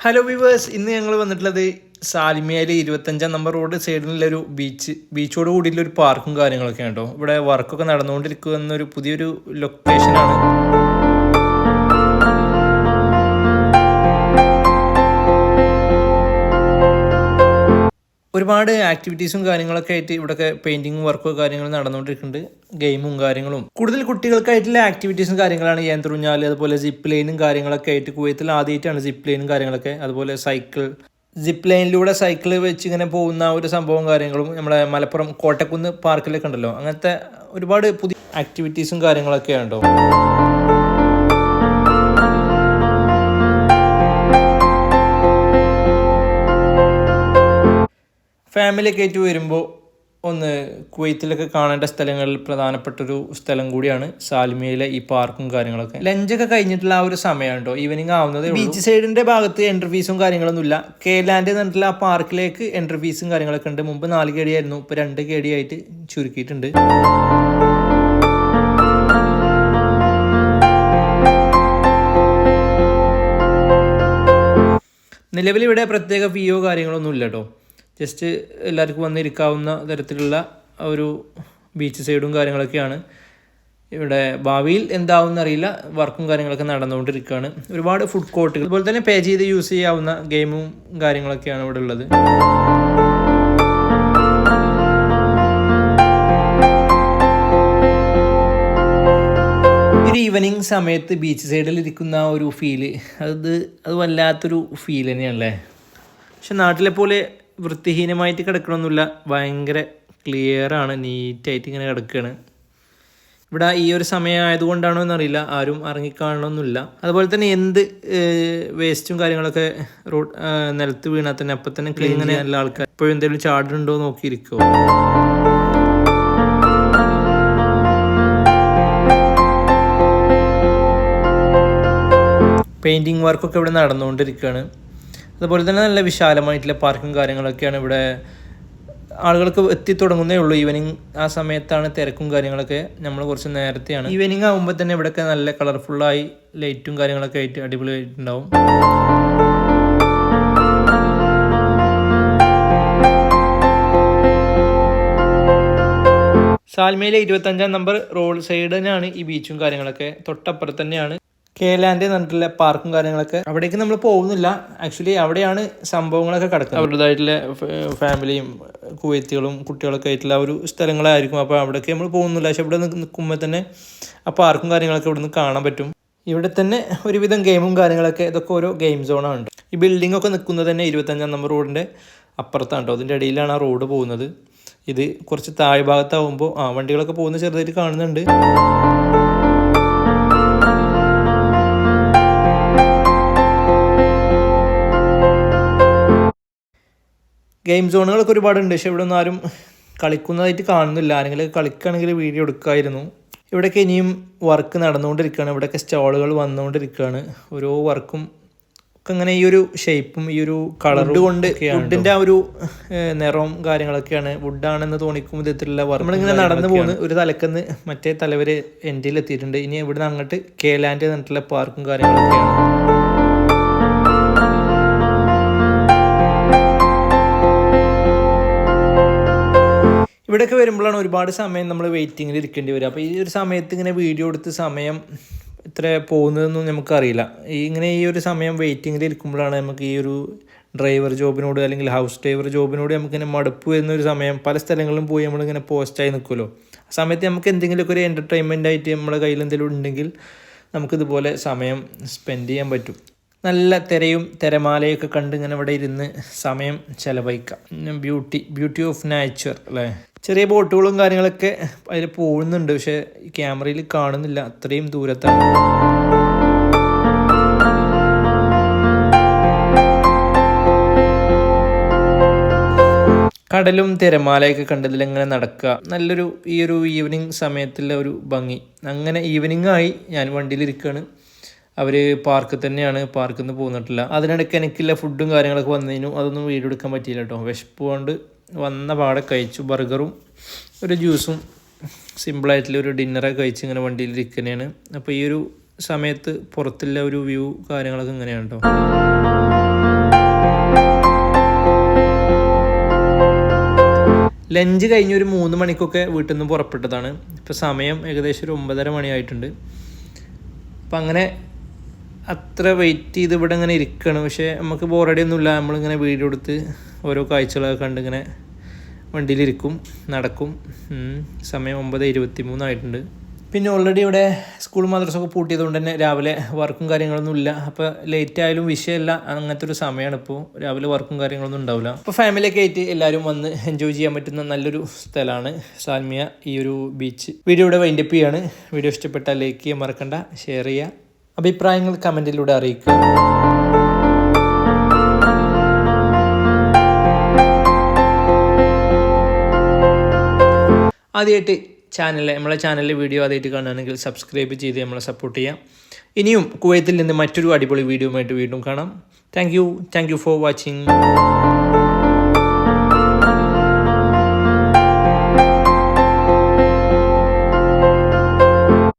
Hello viewers ഇന്ന് ഞങ്ങൾ വന്നിട്ടുള്ളത് സാലിമിയയിൽ ഇരുപത്തഞ്ചാം നമ്പർ റോഡ് സൈഡിലുള്ളൊരു ബീച്ച് ബീച്ചോട് കൂടിയുള്ള ഒരു പാർക്കും കാര്യങ്ങളൊക്കെയാണ് കേട്ടോ. ഇവിടെ വർക്കൊക്കെ നടന്നുകൊണ്ടിരിക്കുന്ന ഒരു പുതിയൊരു ലൊക്കേഷനാണ് ഒരുപാട് ആക്ടിവിറ്റീസും കാര്യങ്ങളൊക്കെ ആയിട്ട് ഇവിടെയൊക്കെ പെയിന്റിങ്ങും വർക്കും കാര്യങ്ങളും നടന്നുകൊണ്ടിരിക്കുന്നുണ്ട്. ഗെയിമും കാര്യങ്ങളും. കൂടുതൽ കുട്ടികൾക്കായിട്ടുള്ള ആക്ടിവിറ്റീസും കാര്യങ്ങളാണ് യന്ത്രൂഞ്ഞാൽ അതുപോലെ സിപ്പ് ലൈനും കാര്യങ്ങളൊക്കെ ആയിട്ട് കുവൈത്തിൽ ആദ്യമായിട്ടാണ് സിപ്പ് ലൈനും കാര്യങ്ങളൊക്കെ. അതുപോലെ സൈക്കിൾ സിപ്പ് ലൈനിലൂടെ സൈക്കിൾ വെച്ച് ഇങ്ങനെ പോകുന്ന ഒരു സംഭവം കാര്യങ്ങളും നമ്മുടെ മലപ്പുറം കോട്ടക്കുന്ന് പാർക്കിലൊക്കെ ഉണ്ടല്ലോ. അങ്ങനത്തെ ഒരുപാട് പുതിയ ആക്ടിവിറ്റീസും കാര്യങ്ങളൊക്കെ ഉണ്ടോ? ഫാമിലിയൊക്കെ ആയിട്ട് വരുമ്പോൾ ഒന്ന് കുവൈത്തിലൊക്കെ കാണേണ്ട സ്ഥലങ്ങളിൽ പ്രധാനപ്പെട്ടൊരു സ്ഥലം കൂടിയാണ് സാൽമിയയിലെ ഈ പാർക്കും കാര്യങ്ങളൊക്കെ. ലഞ്ചൊക്കെ കഴിഞ്ഞിട്ടുള്ള ആ ഒരു സമയമാണ് കേട്ടോ ഈവനിങ് ആവുന്നത് ബീച്ച് സൈഡിന്റെ ഭാഗത്ത് എൻട്രി ഫീസും കാര്യങ്ങളൊന്നുമില്ല. കേലാൻഡ് എന്ന് പറഞ്ഞിട്ടുള്ള ആ പാർക്കിലേക്ക് എൻട്രി ഫീസും കാര്യങ്ങളൊക്കെ ഉണ്ട്. മുമ്പ് നാല് കേടിയായിരുന്നു. ഇപ്പോൾ രണ്ട് കേടിയായിട്ട് ചുരുക്കിയിട്ടുണ്ട്. നിലവിൽ ഇവിടെ പ്രത്യേക ഫീയോ കാര്യങ്ങളൊന്നും ഇല്ല കേട്ടോ ജസ്റ്റ് എല്ലാവർക്കും വന്നിരിക്കാവുന്ന തരത്തിലുള്ള ഒരു ബീച്ച് സൈഡും കാര്യങ്ങളൊക്കെയാണ്. ഇവിടെ ഭാവിയിൽ എന്താവും എന്നറിയില്ല വർക്കും കാര്യങ്ങളൊക്കെ നടന്നുകൊണ്ടിരിക്കുകയാണ്. ഒരുപാട് ഫുഡ് കോർട്ടുകൾ അതുപോലെ തന്നെ പേ ചെയ്ത് യൂസ് ചെയ്യാവുന്ന ഗെയിമും കാര്യങ്ങളൊക്കെയാണ് ഇവിടെ ഉള്ളത്. ഒരു ഈവനിങ് സമയത്ത് ബീച്ച് സൈഡിൽ ഇരിക്കുന്ന ഒരു ഫീൽ അത് അത് വല്ലാത്തൊരു ഫീൽ തന്നെയാണല്ലേ? പക്ഷെ നാട്ടിലെ പോലെ വൃത്തിഹീനമായിട്ട് കിടക്കണമൊന്നുമില്ല ഭയങ്കര ക്ലിയർ ആണ്. നീറ്റായിട്ട് ഇങ്ങനെ കിടക്കുകയാണ് ഇവിടെ ഈ ഒരു സമയം ആയതുകൊണ്ടാണോ എന്നറിയില്ല. ആരും ഇറങ്ങിക്കാണണമെന്നില്ല അതുപോലെ തന്നെ എന്ത് വേസ്റ്റും കാര്യങ്ങളൊക്കെ റോഡ് നിലത്ത് വീണാൽ തന്നെ അപ്പം തന്നെ ക്ലീൻ ചെയ്യാൻ എല്ലാ ആൾക്കാർ ഇപ്പോഴും എന്തെങ്കിലും ചാടുണ്ടോ നോക്കിയിരിക്കുമോ പെയിന്റിങ് വർക്കൊക്കെ ഇവിടെ നടന്നുകൊണ്ടിരിക്കുകയാണ്. അതുപോലെ തന്നെ നല്ല വിശാലമായിട്ടുള്ള പാർക്കും കാര്യങ്ങളൊക്കെയാണ് ഇവിടെ ആളുകൾക്ക് എത്തിത്തുടങ്ങുന്നേ ഉള്ളൂ. ഈവനിങ് ആ സമയത്താണ് തിരക്കും കാര്യങ്ങളൊക്കെ നമ്മൾ കുറച്ച് നേരത്തെയാണ്. ഈവനിങ് ആകുമ്പോൾ തന്നെ ഇവിടെയൊക്കെ നല്ല കളർഫുള്ളായി ലൈറ്റും കാര്യങ്ങളൊക്കെ ആയിട്ട് അടിപൊളിയായിട്ടുണ്ടാവും. സാൽമയിലെ ഇരുപത്തഞ്ചാം നമ്പർ റോഡ് സൈഡിനാണ് ഈ ബീച്ചും കാര്യങ്ങളൊക്കെ. തൊട്ടപ്പുറത്ത് തന്നെയാണ്. കേലാൻഡ് എന്ന് പറഞ്ഞിട്ടുള്ള പാർക്കും കാര്യങ്ങളൊക്കെ അവിടേക്ക് നമ്മൾ പോകുന്നില്ല. ആക്ച്വലി അവിടെയാണ് സംഭവങ്ങളൊക്കെ കിടക്കുന്നത്. അവരുടേതായിട്ടുള്ള ഫാമിലിയും കുവൈത്തികളും കുട്ടികളൊക്കെ ആയിട്ടുള്ള ഒരു സ്ഥലങ്ങളായിരിക്കും. അപ്പോൾ അവിടേക്ക് നമ്മൾ പോകുന്നില്ല. പക്ഷെ ഇവിടെ നിൽക്കുമ്പോൾ തന്നെ ആ പാർക്കും കാര്യങ്ങളൊക്കെ ഇവിടെ നിന്ന് കാണാൻ പറ്റും. ഇവിടെ തന്നെ ഒരുവിധം ഗെയിമും കാര്യങ്ങളൊക്കെ ഇതൊക്കെ ഓരോ ഗെയിം സോണാണ് ഈ ബിൽഡിംഗ് ഒക്കെ നിൽക്കുന്നത് തന്നെ ഇരുപത്തഞ്ചാം നമ്പർ റോഡിന്റെ അപ്പുറത്താണ് കേട്ടോ അതിന്റെ ഇടയിലാണ് ആ റോഡ് പോകുന്നത്. ഇത് കുറച്ച് താഴ്ഭാഗത്താവുമ്പോൾ ആ വണ്ടികളൊക്കെ പോകുന്ന ചെറുതായിട്ട് കാണുന്നുണ്ട്. ഗെയിം സോണുകളൊക്കെ ഒരുപാടുണ്ട്. പക്ഷെ ഇവിടെ ഒന്നും ആരും കളിക്കുന്നതായിട്ട് കാണുന്നില്ല. ആരെങ്കിലും കളിക്കുകയാണെങ്കിൽ വീഡിയോ എടുക്കുമായിരുന്നു ഇവിടെയൊക്കെ ഇനിയും വർക്ക് നടന്നുകൊണ്ടിരിക്കുകയാണ്. ഇവിടെയൊക്കെ സ്റ്റോളുകൾ വന്നുകൊണ്ടിരിക്കുകയാണ്. ഓരോ വർക്കും ഒക്കെ അങ്ങനെ ഈ ഒരു ഷേപ്പും ഈ ഒരു കളറും കൊണ്ട് വുഡിന്റെ ആ ഒരു നിറവും കാര്യങ്ങളൊക്കെയാണ്. വുഡാണെന്ന് തോന്നിക്കും വിധത്തിലുള്ള വർക്ക് നമ്മളിങ്ങനെ നടന്നു പോകുന്നു ഒരു തലക്കെന്ന് മറ്റേ തലവര് എൻഡിൽ എത്തിയിട്ടുണ്ട്. ഇനി ഇവിടുന്ന് അങ്ങോട്ട് കേലാൻഡ് എന്നിട്ടുള്ള പാർക്കും കാര്യങ്ങളൊക്കെയാണ്. ഇവിടെയൊക്കെ വരുമ്പോഴാണ് ഒരുപാട് സമയം നമ്മൾ വെയിറ്റിങ്ങിൽ ഇരിക്കേണ്ടി വരിക. അപ്പോൾ ഈ ഒരു സമയത്ത് ഇങ്ങനെ വീഡിയോ എടുത്ത് സമയം ഇത്ര പോകുന്നതെന്നും നമുക്കറിയില്ല. ഈ ഇങ്ങനെ ഈ ഒരു സമയം വെയിറ്റിങ്ങിൽ ഇരിക്കുമ്പോഴാണ് നമുക്ക് ഈ ഒരു ഡ്രൈവർ ജോബിനോട് അല്ലെങ്കിൽ ഹൗസ് ഡ്രൈവർ ജോബിനോട് നമുക്കിങ്ങനെ മടുപ്പ് വരുന്ന ഒരു സമയം. പല സ്ഥലങ്ങളിലും പോയി നമ്മളിങ്ങനെ പോസ്റ്റായി നിൽക്കുമല്ലോ ആ സമയത്ത് നമുക്ക് എന്തെങ്കിലുമൊക്കെ ഒരു എന്റർടൈൻമെന്റ് ആയിട്ട് നമ്മുടെ കയ്യിൽ എന്തെങ്കിലും ഉണ്ടെങ്കിൽ നമുക്കിതുപോലെ സമയം സ്പെൻഡ് ചെയ്യാൻ പറ്റും. നല്ല തിരയും തിരമാലയൊക്കെ കണ്ട് ഇങ്ങനെ ഇവിടെ ഇരുന്ന് സമയം ചെലവഴിക്കാം. ബ്യൂട്ടി ബ്യൂട്ടി ഓഫ് നാച്ചർ അല്ലേ? ചെറിയ ബോട്ടുകളും കാര്യങ്ങളൊക്കെ അതിൽ പോകുന്നുണ്ട്. പക്ഷെ ക്യാമറയിൽ കാണുന്നില്ല. അത്രയും ദൂരത്താണ്. കടലും തിരമാലയൊക്കെ കണ്ടതിൽ ഇങ്ങനെ നടക്കുക? നല്ലൊരു ഈ ഒരു ഈവനിങ് സമയത്തുള്ള ഒരു ഭംഗി. അങ്ങനെ ഈവനിങ് ആയി ഞാൻ വണ്ടിയിലിരിക്കുകയാണ് അവർ പാർക്ക് തന്നെയാണ്. പാർക്കിൽ നിന്ന് പോന്നിട്ടില്ല. അതിനിടയ്ക്ക് എനിക്കുള്ള ഫുഡും കാര്യങ്ങളൊക്കെ വന്നതിനും അതൊന്നും വീഡിയോ എടുക്കാൻ പറ്റിയില്ല കേട്ടോ. വിശപ്പ് കൊണ്ട് വന്ന പാടെ കഴിച്ചു. ബർഗറും ഒരു ജ്യൂസും സിമ്പിളായിട്ടുള്ള ഒരു ഡിന്നറൊക്കെ കഴിച്ച് ഇങ്ങനെ വണ്ടിയിൽ ഇരിക്കുന്നതാണ് അപ്പോൾ ഈ ഒരു സമയത്ത് പുറത്തുള്ള ഒരു വ്യൂ കാര്യങ്ങളൊക്കെ ഇങ്ങനെയാണ് കേട്ടോ ലഞ്ച് കഴിഞ്ഞ് ഒരു മൂന്ന് മണിക്കൊക്കെ വീട്ടിൽ നിന്ന് പുറപ്പെട്ടതാണ്. ഇപ്പോൾ സമയം ഏകദേശം ഒരു ഒമ്പതര മണിയായിട്ടുണ്ട്. അപ്പം അങ്ങനെ അത്ര വെയിറ്റ് ചെയ്ത് ഇവിടെ ഇങ്ങനെ ഇരിക്കണം. പക്ഷേ നമുക്ക് ബോറടി ഒന്നുമില്ല നമ്മളിങ്ങനെ വീഡിയോ എടുത്ത് ഓരോ കാഴ്ചകളൊക്കെ കണ്ട് ഇങ്ങനെ വണ്ടിയിലിരിക്കും നടക്കും. സമയം ഒമ്പത് ഇരുപത്തി മൂന്നായിട്ടുണ്ട് പിന്നെ ഓൾറെഡി ഇവിടെ സ്കൂൾ മദ്രസൊക്കെ പൂട്ടിയതുകൊണ്ട് തന്നെ രാവിലെ വർക്കും കാര്യങ്ങളൊന്നും ഇല്ല. അപ്പോൾ ലേറ്റ് ആയാലും വിഷയമല്ല. അങ്ങനത്തെ ഒരു സമയമാണ് ഇപ്പോൾ രാവിലെ വർക്കും കാര്യങ്ങളൊന്നും ഉണ്ടാവില്ല. അപ്പോൾ ഫാമിലിയൊക്കെ ആയിട്ട് എല്ലാവരും വന്ന് എൻജോയ് ചെയ്യാൻ പറ്റുന്ന നല്ലൊരു സ്ഥലമാണ് സാൽമിയ ഈ ഒരു ബീച്ച് വീഡിയോ ഇവിടെ വൈൻഡപ്പ് ചെയ്യാണ്. വീഡിയോ ഇഷ്ടപ്പെട്ടാൽ ലൈക്ക് ചെയ്യാൻ മറക്കണ്ട. ഷെയർ ചെയ്യുക. അഭിപ്രായങ്ങൾ കമന്റിലൂടെ അറിയിക്കുക. ആദ്യമായിട്ട് ചാനൽ നമ്മളെ ചാനലിലെ വീഡിയോ ആദ്യമായിട്ട് കാണുകയാണെങ്കിൽ സബ്സ്ക്രൈബ് ചെയ്ത് നമ്മളെ സപ്പോർട്ട് ചെയ്യാം. ഇനിയും കുവൈത്തിൽ നിന്ന് മറ്റൊരു അടിപൊളി വീഡിയോ ആയിട്ട് വീണ്ടും കാണാം. Thank you thank you for watching